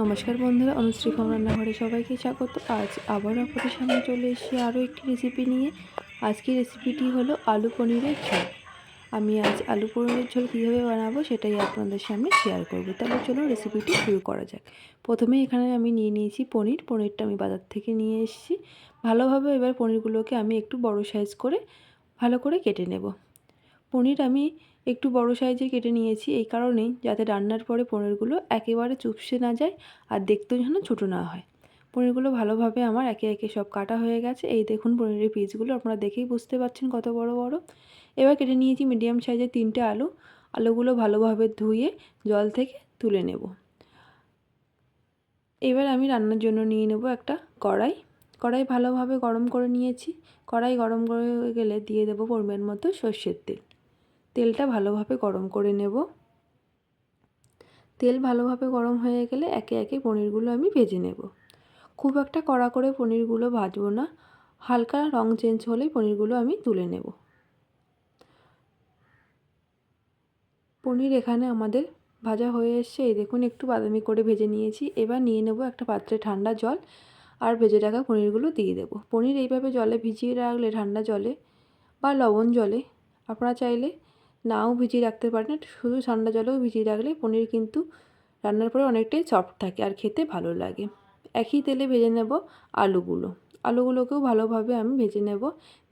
নমস্কার বন্ধুরা, অনুশ্রী ফোম রান্নাঘরে সবাইকে স্বাগত। আজ আবার আপনাদের সামনে চলে এসেছি আরও একটি রেসিপি নিয়ে। আজকের রেসিপিটি হলো আলু পনিরের ঝোল। আমি আজ আলু পনিরের ঝোল কীভাবে বানাবো সেটাই আপনাদের সামনে শেয়ার করব। তাহলে চলুন রেসিপিটি শুরু করা যাক। প্রথমে এখানে আমি নিয়ে নিয়েছি পনির। পনিরটা আমি বাজার থেকে নিয়ে এসেছি। ভালোভাবে এবার পনিরগুলোকে আমি একটু বড় সাইজ করে ভালো করে কেটে নেব। পনির আমি একটু বড় সাইজে কেটে নিয়েছি এই কারণেই, যাতে রান্নার পরে পনিরগুলো একেবারে চুপসে না যায় আর দেখতেও যেন ছোটো না হয়। পনিরগুলো ভালোভাবে আমার একে একে সব কাটা হয়ে গেছে। এই দেখুন পনিরের পিসগুলো, আপনারা দেখেই বুঝতে পারছেন কত বড় বড়। এবার কেটে নিয়েছি মিডিয়াম সাইজের তিনটে আলু। আলুগুলো ভালোভাবে ধুয়ে জল থেকে তুলে নেব। এবার আমি রান্নার জন্য নিয়ে নেব একটা কড়াই। কড়াই ভালোভাবে গরম করে নিয়েছি। কড়াই গরম করে গেলে দিয়ে দেবো পরিমাণ মতো সর্ষের তেল। তেলটা ভালোভাবে গরম করে নেব। তেল ভালোভাবে গরম হয়ে গেলে একে একে পনিরগুলো আমি ভেজে নেব। খুব একটা কড়া করে পনিরগুলো ভাজবো না, হালকা রং চেঞ্জ হলেই পনিরগুলো আমি তুলে নেব। পনির এখানে আমাদের ভাজা হয়ে এসছে, এই দেখুন একটু বাদামি করে ভেজে নিয়েছি। এবার নিয়ে নেব একটা পাত্রে ঠান্ডা জল আর ভেজে রাখা পনিরগুলো দিয়ে দেব। পনির এইভাবে জলে ভিজিয়ে রাখলে ঠান্ডা জলে বা লবণ জলে, আপনারা চাইলে নাও ভিজিয়ে রাখতে পারেন শুধু ঠান্ডা জলেও ভিজিয়ে রাখলে পনির কিন্তু রান্নার পরে অনেকটাই সফট থাকে আর খেতে ভালো লাগে। একই তেলে ভেজে নেব আলুগুলো। আলুগুলোকেও ভালোভাবে আমি ভেজে নেব।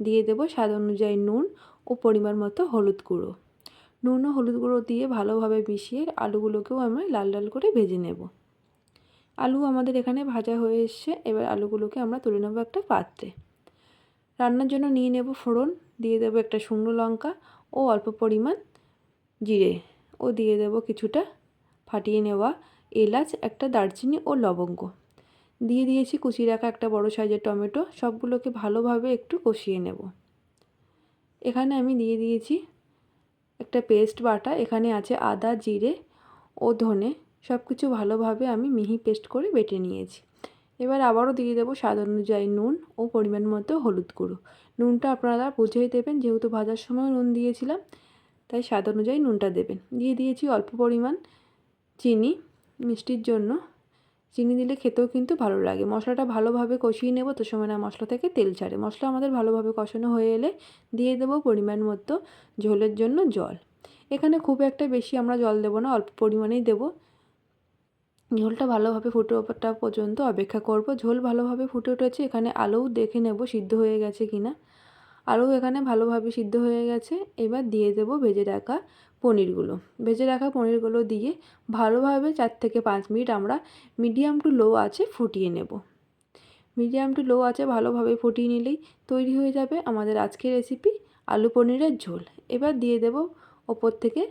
দিয়ে দেব স্বাদ অনুযায়ী নুন ও পরিমাণ মতো হলুদ গুঁড়ো। নুন ও হলুদ গুঁড়ো দিয়ে ভালোভাবে মিশিয়ে আলুগুলোকেও আমি লাল লাল করে ভেজে নেব। আলু আমাদের এখানে ভাজা হয়ে এসছে, এবার আলুগুলোকে আমরা তুলে নেব একটা পাত্রে। রান্নার জন্য নিয়ে নেব ফোড়ন, দিয়ে দেবো একটা শুকনো লঙ্কা ও অল্প পরিমাণ জিরে। ও দিয়ে দেব কিছুটা ফাটিয়ে নেওয়া এলাচ, একটা দারচিনি ও লবঙ্গ। দিয়ে দিয়েছি কুচি রাখা একটা বড় সাইজের টমেটো, সবগুলোকে ভালোভাবে একটু কষিয়ে নেব। এখানে আমি দিয়ে দিয়েছি একটা পেস্ট বাটা, এখানে আছে আদা, জিরে ও ধনে। সব কিছু ভালোভাবে আমি মিহি পেস্ট করে বেটে নিয়েছি। এবার আবারও দিয়ে দেবো স্বাদ অনুযায়ী নুন ও পরিমাণ মতো হলুদ গুঁড়ো। নুনটা আপনারা বুঝেই দেবেন, যেহেতু ভাজার সময় নুন দিয়েছিলাম, তাই স্বাদ অনুযায়ী নুনটা দেবেন। দিয়ে দিয়েছি অল্প পরিমাণ চিনি, মিষ্টির জন্য। চিনি দিলে খেতেও কিন্তু ভালো লাগে। মশলাটা ভালোভাবে কষিয়ে নেব, তো সময় না মশলা থেকে তেল ছাড়ে। মশলা আমাদের ভালোভাবে কষানো হয়ে এলে দিয়ে দেবো পরিমাণ মতো ঝোলের জন্য জল। এখানে খুব একটা বেশি আমরা জল দেবো না, অল্প পরিমাণেই দেবো। ঝোলটা ভালোভাবে ফুটে ওঠা পর্যন্ত অপেক্ষা করব। ঝোল ভালোভাবে ফুটে উঠেছে, এখানে আলুও দেখে নেব সিদ্ধ হয়ে গেছে কি না আলু এখানে ভালোভাবে সিদ্ধ হয়ে গেছে, এবার দিয়ে দেব ভেজে রাখা পনিরগুলো। ভেজে রাখা পনিরগুলো দিয়ে ভালোভাবে চার থেকে পাঁচ মিনিট আমরা মিডিয়াম টু লো আছে ফুটিয়ে নেব। মিডিয়াম টু লো আছে ভালোভাবে ফুটিয়ে নিলেই তৈরি হয়ে যাবে আমাদের আজকের রেসিপি আলু পনিরের ঝোল। এবার দিয়ে দেব ওপর থেকে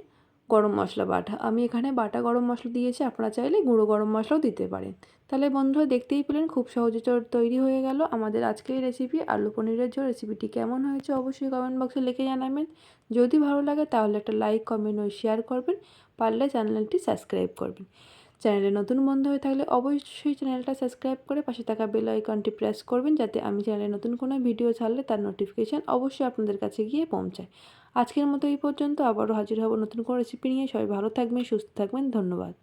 গরম মশলা বাটা। আমি এখানে বাটা গরম মশলা দিয়েছি, আপনারা চাইলে গুঁড়ো গরম মশলাও দিতে পারেন। তাহলে বন্ধুরা দেখতেই পেলেন খুব সহজে তৈরি হয়ে গেল। আমাদের আজকের রেসিপি আলু পনিরের ঝোল। রেসিপিটি কেমন হয়েছে অবশ্যই কমেন্ট বক্সে লিখে জানাবেন। যদি ভালো লাগে তাহলে একটা লাইক কমেন্ট ও শেয়ার করবেন। পারলে চ্যানেলটি সাবস্ক্রাইব করবেন। চ্যানেলে নতুন বন্ধু হয়ে থাকলে অবশ্যই চ্যানেলটা সাবস্ক্রাইব করে পাশে থাকা বেল আইকনটি প্রেস করবেন যাতে আমি চ্যানেলে নতুন কোনো ভিডিও ছাড়লে তার নোটিফিকেশান অবশ্যই আপনাদের কাছে গিয়ে পৌঁছায়। আজকের মতো এই পর্যন্ত। আবারও হাজির হব নতুন কোনো রেসিপি নিয়ে। সবাই ভালো থাকবেন, সুস্থ থাকবেন। ধন্যবাদ।